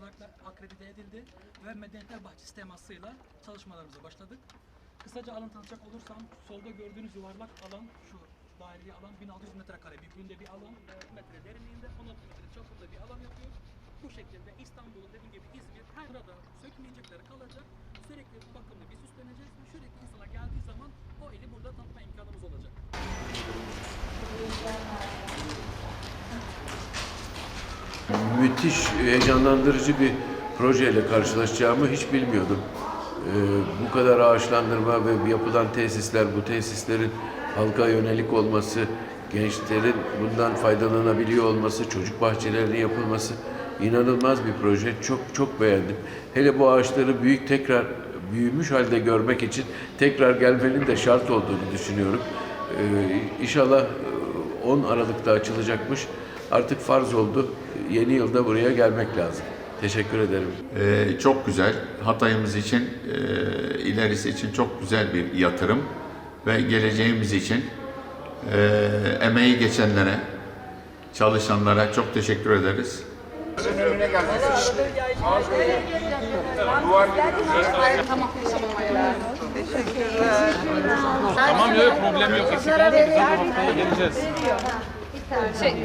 olarak da akredite edildi ve Medeniyetler Bahçesi temasıyla çalışmalarımıza başladık. Kısaca alan tanıtacak olursam solda gördüğünüz yuvarlak alan şu daireli alan 1600 metrekare büyüklüğünde bir alan, metre derinliğinde 16 metre çapında bir alan yapıyor. Bu şekilde İstanbul'un dediğim gibi İzmir her sırada sökmeyecekleri kalacak. Sürekli bakımlı biz üstleneceğiz ve sürekli insana geldiği zaman o eli burada tanıtma imkanımız olacak. Müthiş, heyecanlandırıcı bir projeyle karşılaşacağımı hiç bilmiyordum. Ee, bu kadar ağaçlandırma ve yapılan tesisler, bu tesislerin halka yönelik olması, gençlerin bundan faydalanabiliyor olması, çocuk bahçelerinin yapılması inanılmaz bir proje. Çok çok beğendim. Hele bu ağaçları büyük tekrar büyümüş halde görmek için tekrar gelmenin de şart olduğunu düşünüyorum. Ee, inşallah e, 10 Aralık'ta açılacakmış. Artık farz oldu. Yeni yılda buraya gelmek lazım. Teşekkür ederim. Ee, çok güzel. Hatay'ımız için, e, ilerisi için çok güzel bir yatırım ve geleceğimiz için e, emeği geçenlere, çalışanlara çok teşekkür ederiz. Tamam yok problem yok. Geleceğiz.